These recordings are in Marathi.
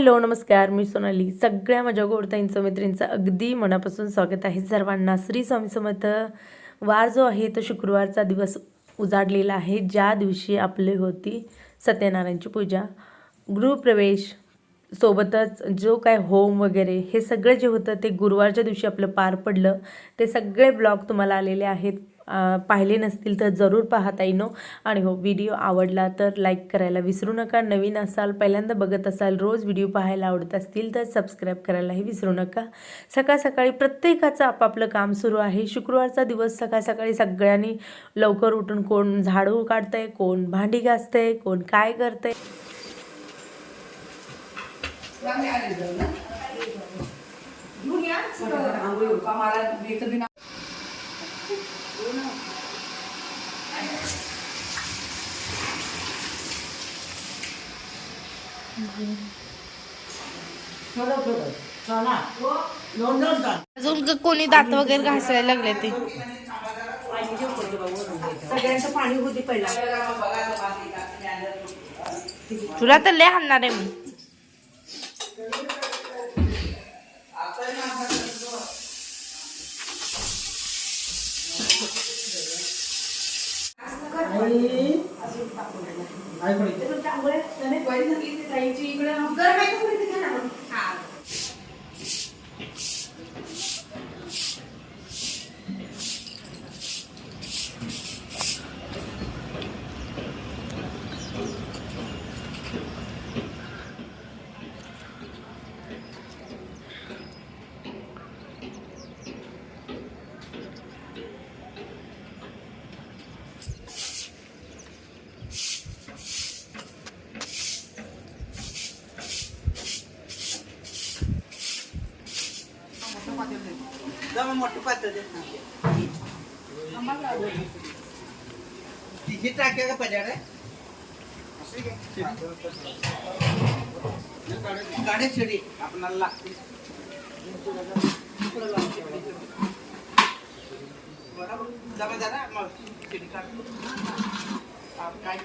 हॅलो नमस्कार. मी सोनाली. सगळ्या माझ्या गोडताईंचं मैत्रिणींचं अगदी मनापासून स्वागत आहे. सर्वांना श्री स्वामी समर्थ. वार जो आहे तो शुक्रवारचा दिवस उजाडलेला आहे. ज्या दिवशी आपली होती सत्यनारायणची पूजा गृहप्रवेश सोबतच जो काय होम वगैरे हे सगळं जे होतं ते गुरुवारच्या दिवशी आपलं पार पडलं. ते सगळे ब्लॉग तुम्हाला आलेले आहेत. पाहिले नसतील तर जरूर पाहता येईनो आणि हो व्हिडिओ आवडला तर लाईक करायला विसरू नका. नवीन असाल पहिल्यांदा बघत असाल रोज व्हिडिओ पाहायला आवडत असतील तर सबस्क्राईब करायलाही विसरू नका. सकाळ सकाळी प्रत्येकाचं आपापलं काम सुरू आहे. शुक्रवारचा दिवस सकाळ सकाळी सगळ्यांनी लवकर उठून कोण झाडू काढतंय कोण भांडी घासतंय कोण काय करतंय. अजून कोणी दात वगैरे घासायला लागले ते. सगळ्यांचं पाणी होती पहिला तुला तर लय हाणणार आहे मी. आणि इकडे. गरम आहे जमा मोठं पात्र तिची टाक्या का पजाड गाडी शिडी. आपणाला लागते. जमा जरा मग शिडी टाकतो काय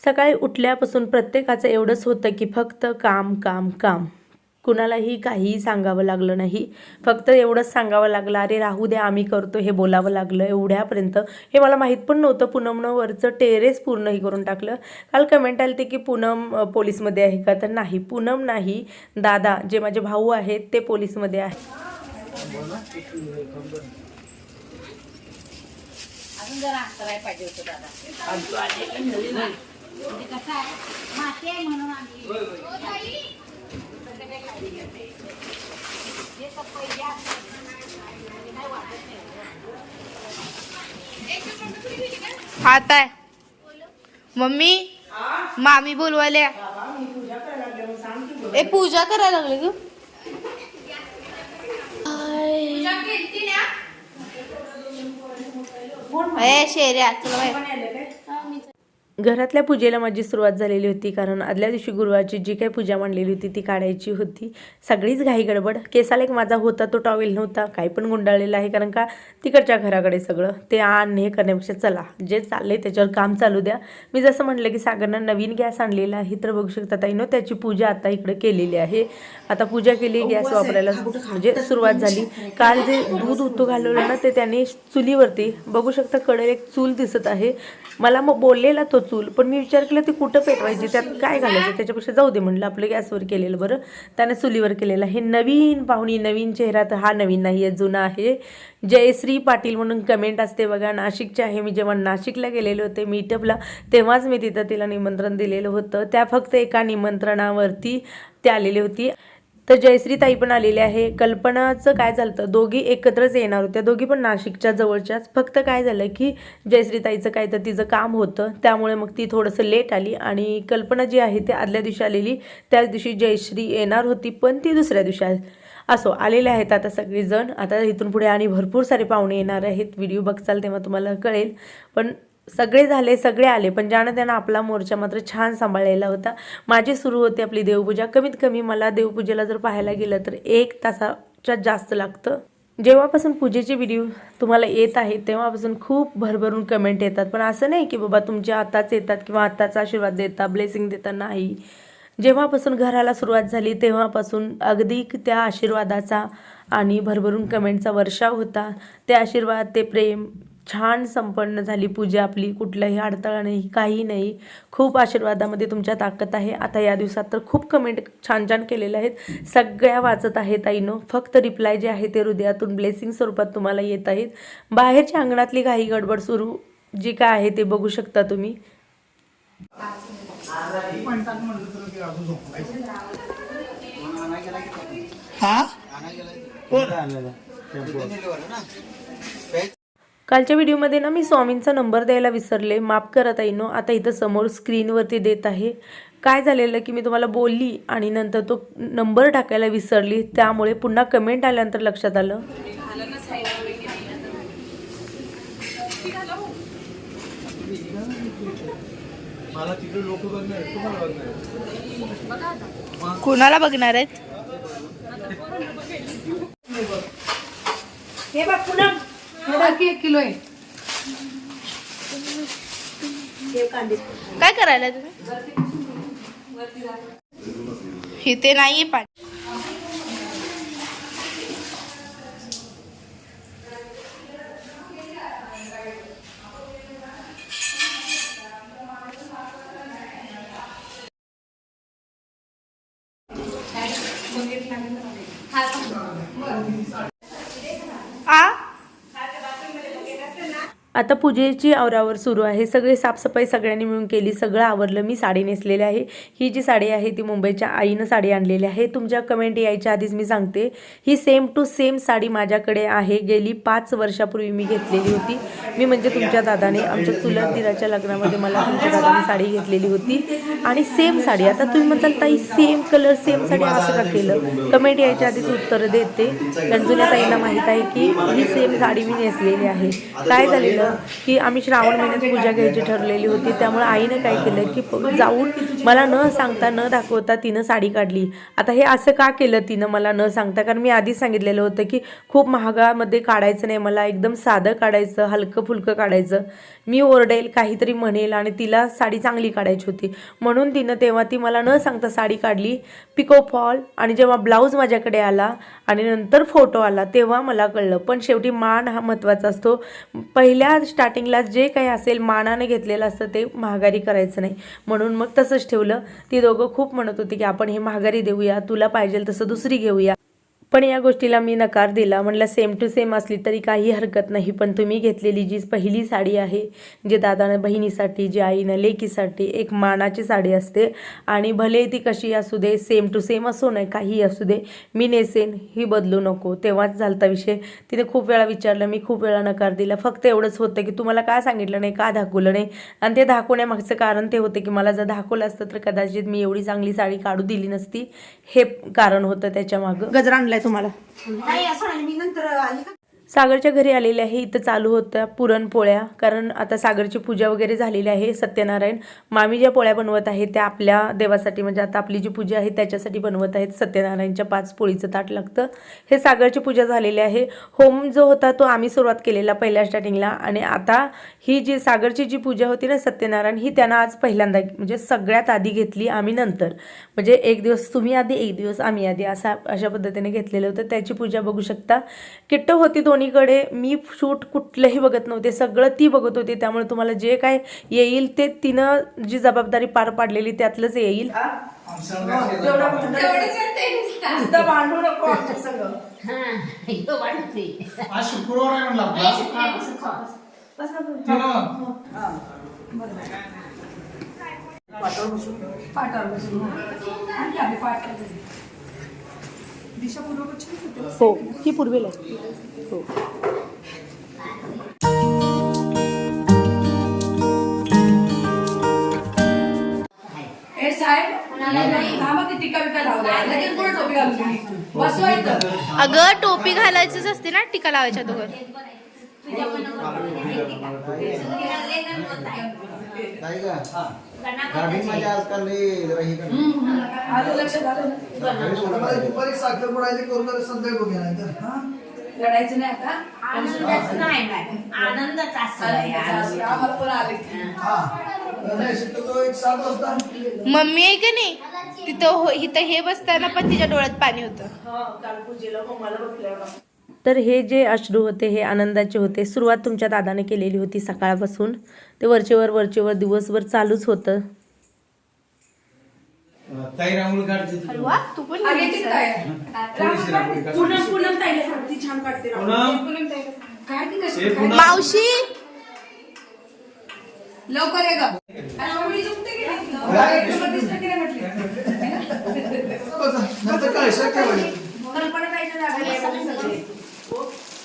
सकाळी उठल्यापासून प्रत्येकाचं एवढंच होतं की फक्त काम काम काम. कुणालाही काहीही सांगावं लागलं नाही. फक्त एवढंच सांगावं लागलं अरे राहू द्या आम्ही करतो. हे बोलावं लागलं एवढ्यापर्यंत. हे मला माहीत पण नव्हतं. पूनमनं वरचं टेरेस पूर्ण हे करून टाकलं. काल कमेंट आली ते की पूनम पोलीसमध्ये आहे का? तर नाही. पूनम नाही दादा जे माझे भाऊ आहेत ते पोलीसमध्ये आहे. अजून जरा करायला पाहिजे होतं दादा. म्हणजे कसं आहे माती आहे म्हणून आम्ही हे तर पहिले असं नाही वाटत नाही. हात आहे मम्मी मामी बोलवायला ए पूजा करायला लागले ग ए शेऱ्या चला बाहेर. घरातल्या पूजेला माझी सुरुवात झालेली होती कारण आदल्या दिवशी गुरुवारची जी काही पूजा मांडलेली होती ती काढायची होती. सगळीच घाई गडबड. केसाला एक माझा होता तो टॉवेल नव्हता. काही पण गुंडाळलेला आहे कारण का तिकडच्या घराकडे सगळं. ते आण हे करण्यापेक्षा चला. जे चाललंय त्याच्यावर काम चालू द्या. मी जसं म्हटलं की सागरनं नवीन गॅस आणलेला आहे तर बघू शकता ताई नो त्याची पूजा आता इकडे केलेली आहे. आता पूजा केली गॅस वापरायला म्हणजे सुरुवात झाली. काल जे दूध उतू घालवलं ना ते त्याने चुलीवरती बघू शकता कडेला एक चूल दिसत आहे. मला मग बोललेला तो चूल. पण मी विचार केला ती कुठं पेटवायची? त्यात काय घालायचं? त्याच्यापेक्षा जाऊ दे म्हणलं आपलं गॅसवर केलेलं बरं. त्याने चुलीवर केलेलं. हे नवीन पाहुणी नवीन चेहरा तर हा नवीन नाही आहे जुना आहे. जयश्री पाटील म्हणून कमेंट असते बघा नाशिकचे आहे. मी जेव्हा नाशिकला गेलेले होते मीटअपला तेव्हाच मी तिथं तिला निमंत्रण दिलेलं होतं. त्या फक्त एका निमंत्रणावरती ते आलेली होती. तर जयश्री ताई पण आलेली आहे. कल्पनाचं काय झालं दोघी एकत्रच येणार होत्या. दोघी पण नाशिकच्या जवळच्याच. फक्त काय झालं की जयश्री ताईचं काय तर तिचं काम होतं. त्यामुळे मग ती थोडंसं लेट आली आणि कल्पना जी आहे ती आदल्या दिवशी आलेली. त्याच दिवशी जयश्री येणार होती पण ती दुसऱ्या दिवशी आली असो आलेले आहेत आता सगळेजण. आता इथून पुढे आणि भरपूर सारे पाहुणे येणार आहेत. व्हिडिओ बघचाल तेव्हा तुम्हाला कळेल. पण सगळे झाले सगळे आले पण ज्यानं त्यानं आपला मोर्चा मात्र छान सांभाळलेला होता. माझी सुरू होती आपली देवपूजा. कमीत कमी मला देवपूजेला जर पाहायला गेलं तर एक तासाच्या जास्त लागतं. जेव्हापासून पूजेचे व्हिडिओ तुम्हाला येत आहेत तेव्हापासून खूप भरभरून कमेंट येतात. पण असं नाही की बाबा तुमच्या आताच येतात किंवा आत्ताचा आशीर्वाद देतात ब्लेसिंग देतात नाही. जेव्हापासून घराला सुरुवात झाली तेव्हापासून अगदी त्या आशीर्वादाचा आणि भरभरून कमेंटचा वर्षाव होता. ते आशीर्वाद ते प्रेम छान संपन्न झाली पूजा आपली. कुठलाही अडथळा नाही काही नाही. खूप आशीर्वादामध्ये तुमच्या ताकद आहे. आता या दिवसात तर खूप कमेंट छान छान केलेल्या आहेत. सगळ्या वाचत आहेत ताईनो. फक्त रिप्लाय जे आहे ते हृदयातून ब्लेसिंग स्वरूपात तुम्हाला येत आहेत. बाहेरच्या अंगणातली काही गडबड सुरू. जी काय आहे ते बघू शकता तुम्ही. हा? कालच्या व्हिडिओमध्ये ना मी स्वामींचा नंबर द्यायला विसरले. माफ करा ताईनो आता इथं समोर स्क्रीनवरती देत आहे. काय झालेलं की मी तुम्हाला बोलली आणि नंतर तो नंबर टाकायला विसरली. त्यामुळे पुन्हा कमेंट आल्यानंतर लक्षात आलं. मला तिकडे लोक बघणार आहेत, तुम्हाला बघणार बाकी एक किलो आहे. काय करायला तुम्ही? इथे नाहीये पाणी. आता पूजेची आवरावर सुरू आहे. सगळी साफसफाई सगळ्यांनी मिळून केली. सगळं आवरलं. मी साडी नेसलेली आहे. ही जी साडी आहे ती मुंबईच्या आईनं साडी आणलेली आहे. तुमच्या कमेंट यायच्या आधीच मी सांगते. ही सेम टू सेम साडी माझ्याकडे आहे. गेली पाच वर्षापूर्वी मी घेतलेली होती. मी म्हणजे तुमच्या दादाने आमच्या चुलत दिराच्या लग्नामध्ये मला तुमच्या दादाने साडी घेतलेली होती. आणि सेम साडी. आता तुम्ही म्हणताल ताई सेम कलर सेम साडी असं का केलं? कमेंट यायच्या आधीच उत्तर देते. रंजुल्या ताईंना माहीत आहे की ही सेम साडी मी नेसलेली आहे. काय झालेलं? की आम्ही श्रावण महिन्यात पूजा घ्यायची ठरलेली होती. त्यामुळे आईनं काय केलं की जाऊन मला न सांगता न दाखवता तिनं साडी काढली. आता हे असं का केलं तिनं मला न सांगता? कारण मी आधीच सांगितलेलं होतं की खूप महागामध्ये काढायचं नाही मला एकदम साधं काढायचं हलकं फुलकं काढायचं. मी ओरडेल काहीतरी म्हणेल आणि तिला साडी चांगली काढायची होती. म्हणून तिनं तेव्हा ती मला न सांगता साडी काढली पिको फॉल आणि जेव्हा ब्लाऊज माझ्याकडे आला आणि नंतर फोटो आला तेव्हा मला कळलं. पण शेवटी मान हा महत्त्वाचा असतो. पहिल्या स्टार्टिंगला जे काही असेल मानाने घेतलेलं असतं ते महागारी करायचं नाही. म्हणून मग तसंच ठेवलं. ती दोघं खूप म्हणत होती की आपण हे महागारी देऊया तुला पाहिजे तसं दुसरी घेऊया. पण या गोष्टीला मी नकार दिला. म्हटलं सेम टू सेम असली तरी काही हरकत नाही पण तुम्ही घेतलेली जी पहिली साडी आहे जे दादानं बहिणीसाठी जे आईनं लेकीसाठी एक मानाची साडी असते. आणि भले ती कशी असू दे सेम टू सेम असो नाही काही असू दे मी नेसेन ही बदलू नको. तेव्हाच झालता विषय. तिने खूप वेळा विचारलं मी खूप वेळा नकार दिला. फक्त एवढंच होतं की तुम्हाला का सांगितलं नाही का दाखवलं नाही? आणि ते दाखवण्यामागचं कारण ते होते की मला जर दाखवलं असतं तर कदाचित मी एवढी चांगली साडी काढू दिली नसती. हे कारण होतं त्याच्यामागं. गजरांडला तुम्हाला. नाही असं नाही. मी नंतर आली का? सागरच्या घरी आलेले आहे इथं चालू होत्या पुरणपोळ्या. कारण आता सागरची पूजा वगैरे झालेली आहे. सत्यनारायण मामी ज्या पोळ्या बनवत आहे त्या आपल्या देवासाठी म्हणजे आता आपली जी पूजा आहे त्याच्यासाठी बनवत आहेत. सत्यनारायणच्या पाच पोळीचं ताट लागतं. हे सागरची पूजा झालेली आहे. होम जो होता तो आम्ही सुरुवात केलेला पहिल्या स्टार्टिंगला आणि आता ही जी सागरची जी पूजा होती ना सत्यनारायण ही त्यांना आज पहिल्यांदा म्हणजे सगळ्यात आधी घेतली आम्ही नंतर. म्हणजे एक दिवस तुम्ही आधी एक दिवस आम्ही आधी असा अशा पद्धतीने घेतलेलं होतं. त्याची पूजा बघू शकता. किट्ट होती दोन दोन्हीकडे मी शूट कुठलंही बघत नव्हते सगळं ती बघत होती. त्यामुळे तुम्हाला जे काय येईल ते तिनं जी जबाबदारी पार पाडलेली त्यातलंच येईल. हा? तो वाढते. आज शुक्रवार आहे म्हणला. हो ही पूर्वेला आहे. हो अगं टोपी घालायचीच असते ना टीका लावायच्या दोघं नाही का? गाडी माझ्या आजकाल जरा हे. दुपारी साखर पडायची करून जरा संध्याकाळी बघूया नाही तर हा? रडायचं नाही आता? आनंदाचं नाही नाही. आनंदच असं आहे, आनंद. आम्हाला पण आले. नाही शक्यतो एक सात वाजता. मम्मी आहे का नाही? तिथं हो इथं हे बसताना पण तिच्या डोळ्यात पाणी होतं. काल पूजेला बसल्यावर तर हे जे अश्रू होते हे आनंदाचे होते. सुरुवात तुमच्या दादाने केलेली होती सकाळपासून. ते वरचेवर वरचेवर दिवसभर चालूच होतं. ताई रांगोळी काढते तू. पण मावशी! लवकर ये ग.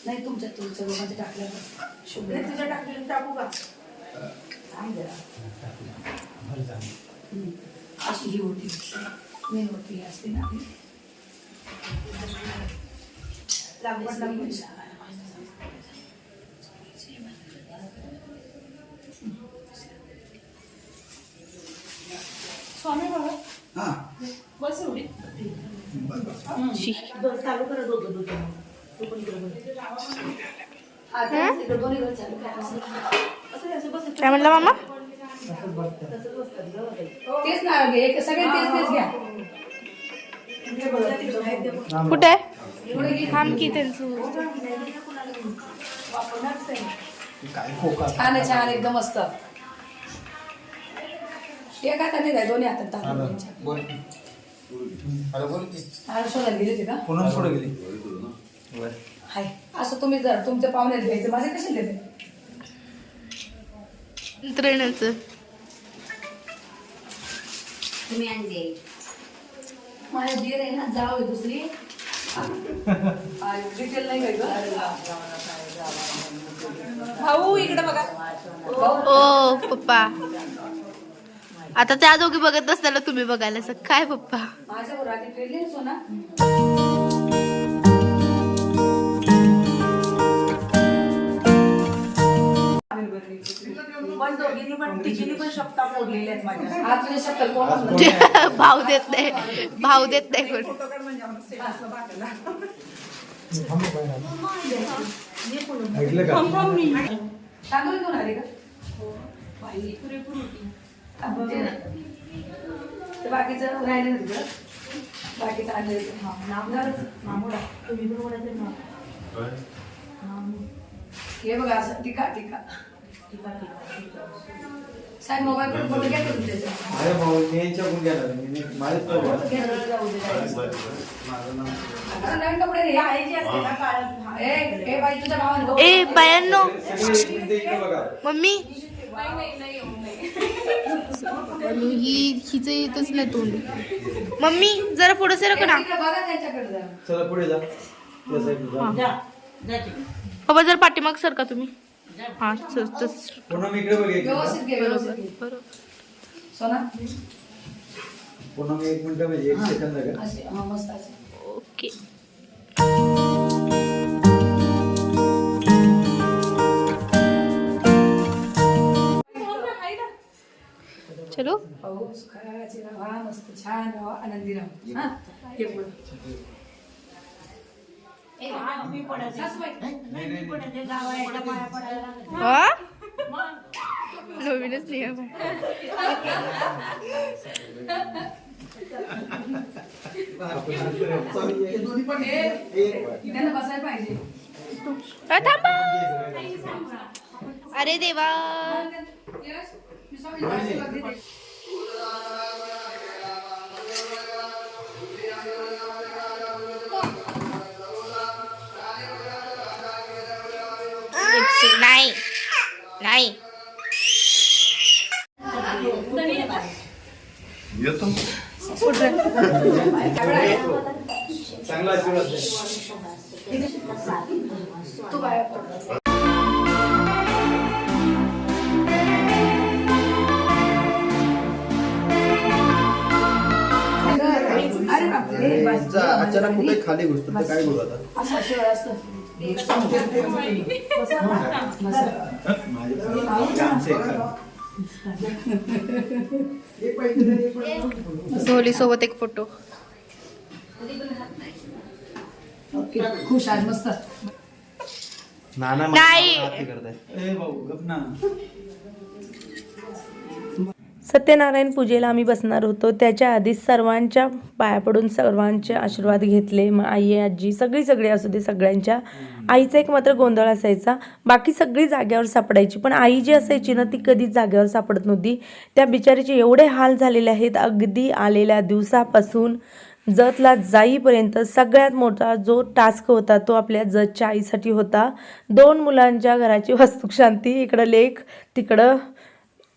नाही तुमच्या तुमच्या दोघांच्या टाकल्या शुभ तुझ्या टाकलेलं टाकू का अशी ही होती मेन होती असते ना आपली. लागवड लागवड हा. चालू करा. काय म्हणला मामा? तेच ना घे. सगळे तेच तेच घ्या. कुठे? आहे थांब की त्यांचं. काय खोका छान आहे छान. एकदम मस्त. एक जाय दोन्ही हातात टाकून द्यायच्या. बोल. अरे बोल की. आणि शोधायला गेली होती का? पुन्हा पुढे गेली. हाय. असं तुम्ही जर तुमच्या पाहुण्यात घ्यायचं माझे कसे देते? तुम्ही आणले माझ्या दीर आहे ना जाव आहे दुसरी. डिटेल नाही काय भाऊ इकडे बघा. ओ पप्पा. आता त्या दोघी बघत असताना तुम्ही बघायला असं. काय पप्पा? भाव देत नाही. भाव देत नाही कोण. ऐकलं का? तांदूळ घेऊन आले का? बाई, पुरेपूर होती. तांदूळ दे ना. ते बाकीचं राहिलं ना तुझं बाकीचं आणलं हा नामदारच मामोडा तुम्ही पण म्हणायचं ना हे बघा असं टिका टिका साहेब मोबाईल कडून फोटो घ्या करून त्याचा अरे भाऊ मी यांच्याकडून गेला मी माझेच प्रॉब्लेम आता नवीन कपडे रे आहे जे असते ना काळं. ए ए बाई तुझ्या भावाने ए बायांनो इकडे बघा मम्मी ही हिच येतच नाही तोंड. मम्मी जरा पुढे सरक ना. तिकडे बघा त्यांच्याकडे जरा चला पुढे जा. त्या साईडला जा. बाबा जर पाठीमाग सर का तुम्ही हा स- तस- पुन्हा मी इकडे बघ एक व्यवस्थित घे व्यवस्थित घे. बरोबर सोना? पुन्हा मी एक मिनिट म्हणजे एक सेकंद का असे हा मस्त असे. ओके. चलो पाऊस खराचे राहा मस्त छान राहा आनंदी राहा हा नवीनच नियम आहे. थांबा. अरे देवा. Dịch sự này Này येतो चांगला आशीर्वाद तू काय अचानक कुठे खाली घुसतो तर काय करू आता? असं. सोहली सोबत एक फोटो. ओके, खुश आज मस्त. नाना नाही. हाती करताय. ए भाऊ गप ना. सत्यनारायण पूजेला आम्ही बसणार होतो. त्याच्या आधीच सर्वांच्या पाया पडून सर्वांचे आशीर्वाद घेतले. मग आई आजी सगळी सगळी असू दे सगळ्यांच्या. आईचा एक मात्र गोंधळ असायचा. बाकी सगळी जाग्यावर सापडायची. पण आई जी असायची ना ती कधीच जाग्यावर सापडत नव्हती. त्या बिचारीचे एवढे हाल झालेले आहेत. अगदी आलेल्या दिवसापासून जतला जाईपर्यंत सगळ्यात मोठा जो टास्क होता तो आपल्या जतच्या आईसाठी होता. दोन मुलांच्या घराची वास्तुशांती. इकडं लेख तिकडं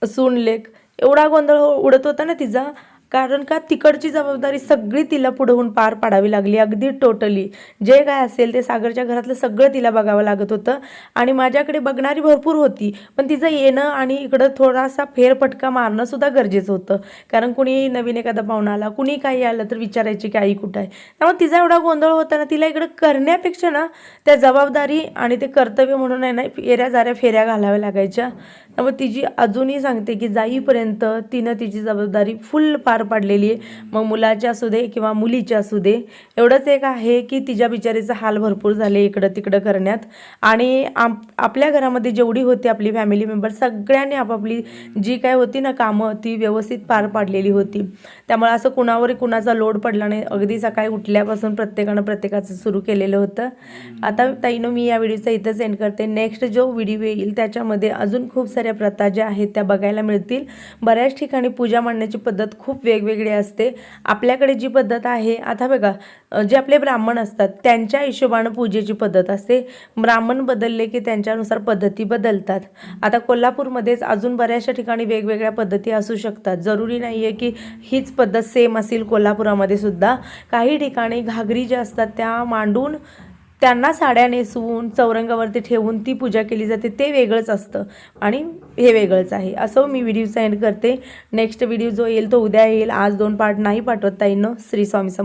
सून लेख. एवढा गोंधळ हो- उडत होता ना तिचा. कारण का तिकडची जबाबदारी सगळी तिला पुढे होऊन पार पाडावी लागली अगदी टोटली जे काय असेल ते सागरच्या घरातलं सगळं तिला बघावं लागत होतं आणि माझ्याकडे बघणारी भरपूर होती. पण तिचं येणं आणि इकडं थोडासा फेरफटका मारणं सुद्धा गरजेचं होतं. कारण कुणी नवीन एखादा पाहुणा आला कुणी काही आलं तर विचारायचे की आई कुठं आहे? त्यामुळे तिचा एवढा गोंधळ होता ना तिला इकडं करण्यापेक्षा ना त्या जबाबदारी आणि ते कर्तव्य म्हणून आहे ना फेऱ्या जाऱ्या फेऱ्या घालाव्या लागायच्या. त्यामुळे तिची अजूनही सांगते की जाईपर्यंत तिनं तिची जबाबदारी फुल पार पाडलेली आहे. मग मुलाची असू दे किंवा मुलीची असू दे एवढंच एक आहे की तिच्या बिचारीचा हाल भरपूर झाले इकडं तिकडं करण्यात. आणि आप आपल्या घरामध्ये जेवढी होती आपली फॅमिली मेंबर सगळ्यांनी आपापली जी काय होती ना कामं ती व्यवस्थित पार पाडलेली होती. त्यामुळे असं कुणावरही कुणाचा लोड पडला नाही. अगदी सकाळी उठल्यापासून प्रत्येकानं प्रत्येकाचं सुरू केलेलं होतं. आता ताईनं मी या व्हिडिओचा इथं सेंड करते. नेक्स्ट जो व्हिडिओ येईल त्याच्यामध्ये अजून खूप साऱ्या प्रथा ज्या आहेत त्या बघायला मिळतील. बऱ्याच ठिकाणी पूजा मांडण्याची पद्धत खूप वेगवेगळी असते. आपल्याकडे जी पद्धत आहे आता बघा जे आपले ब्राह्मण असतात त्यांच्या हिशोबानं पूजेची पद्धत असते. ब्राह्मण बदलले की त्यांच्यानुसार पद्धती बदलतात. आता कोल्हापूरमध्येच अजून बऱ्याचशा ठिकाणी वेगवेगळ्या पद्धती असू शकतात. जरुरी नाही आहे की हीच पद्धत सेम असेल कोल्हापुरामध्ये सुद्धा. काही ठिकाणी घागरी ज्या असतात त्या मांडून त्यांना साड्या नेसवून चौरंगावरती ठेवून ती पूजा केली जाते ते वेगळंच असतं. आणि हे वेगळंच आहे. असं मी व्हिडिओ सेंड करते. नेक्स्ट व्हिडिओ जो येईल तो उद्या येईल. आज दोन पार्ट नाही पाठवत ताईनं. श्री स्वामी सम